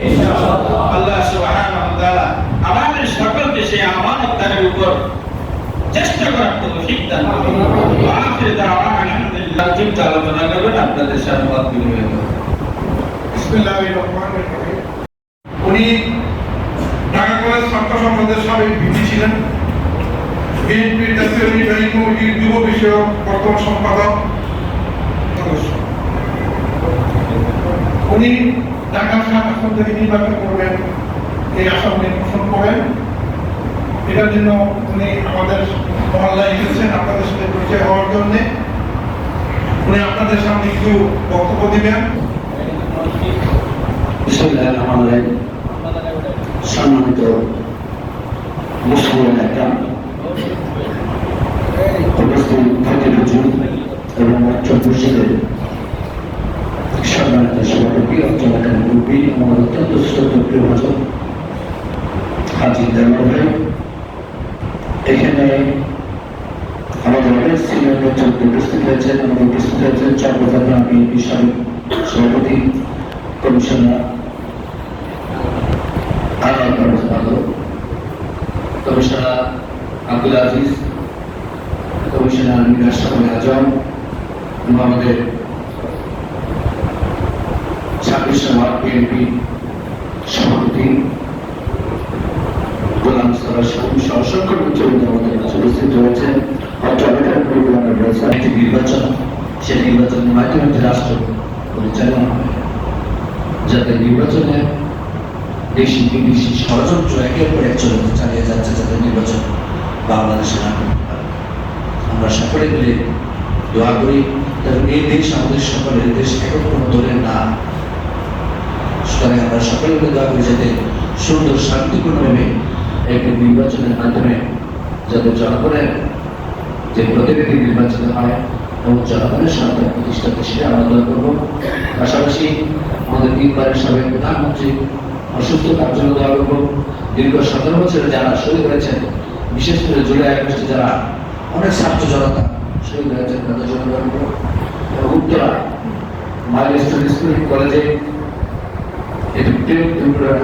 আল্লাহ সুবহানাহু ওয়া তাআলা আমাদের সকলকে সেই আমানতদারের উপর চেষ্টা করার তৌফিক দান করুন। আখির দাওয়ানা আলহামদুলিল্লাহ। চিন্তা আলোচনা করবেন আপনাদের সাথে মত বিনিময় করবেন বিসমিল্লাহির রহমানির রহিম। উনি ঢাকা কলেজ ছাত্র সংসদের সাবেক ভিপি ছিলেন। বিএনপির জাতীয় নির্বাহী কমিটির যুব বিষয়ক বর্তমান সম্পাদক। সদস্য উনি ঢাকা সাত আসন থেকে নির্বাচন করবেন, এই আসন নির্বাচন করেন এটার জন্য উনি আমাদের মহল্লায় এসেছেন, আপনাদের সাথে পরিচয় হওয়ার জন্য। উনি আপনাদের সামনে কিছু বক্তব্য দিবেন। সম্মানিত মুসলিম একরাম উপস্থিত এবং অঞ্চল সম্মানিত সভাপতি অঞ্চল এলাকার মুরব্বী আমার অত্যন্ত শ্রদ্ধ প্রিয় ভাষণ হাজি দেওয়ার ভাই এখানে আমাদের অনেক সিনিয়র নেতৃত্ব উপস্থিত হয়েছেন আমাদের উপস্থিত হয়েছেন চট্টগ্রাম বিএনপি সাবেক সভাপতি কমিশনার আনোয়ার পারভেজ আমাদের যাতে নির্বাচনে দেশি বিদেশি ষড়যন্ত্র একের পর এক চলে চালিয়ে যাচ্ছে, যাতে নির্বাচন বাংলাদেশে না। আমরা সকলে মিলে দোয়া করি কারণ এই দেশ আমাদের সকলের দেশ কোনো দলের না সুতরাং আমরা সকলে মিলে দোয়া করি যাতে সুন্দর, শান্তিপূর্ণভাবে একটি নির্বাচনের মাধ্যমে যাতে জনগণের যে প্রতিনিধি নির্বাচিত হয় এবং জনগণের সরকার প্রতিষ্ঠাতে সেটা আমরা দোয়া করব। পাশাপাশি আমাদের তিনবারের সাবেক প্রধানমন্ত্রী অসুস্থ তার জন্য দোয়া করব। দীর্ঘ সতেরো বছরে যারা শহীদ হয়েছেন, বিশেষ করে জুলাই, আগস্টে যারা অনেক ছাত্র জনতা শহীদ হয়েছেন, তাদের জন্য দোয়া করব। উত্তরা মাইল স্কুল কলেজে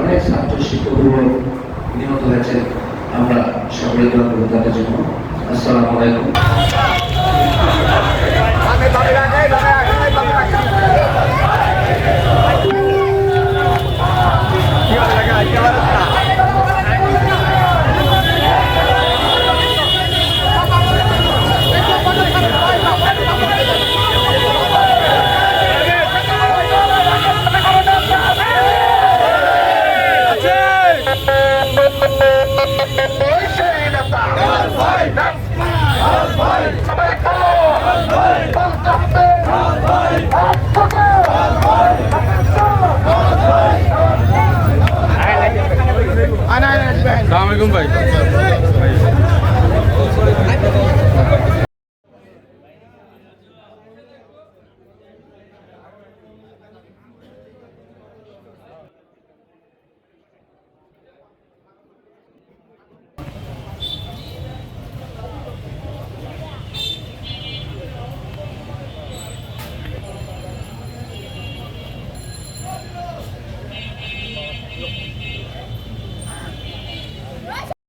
অনেক ছাত্র শিক্ষকগুলো নিহত হয়েছে আমরা সকলে দোয়া জন্য। আসসালামু আলাইকুম।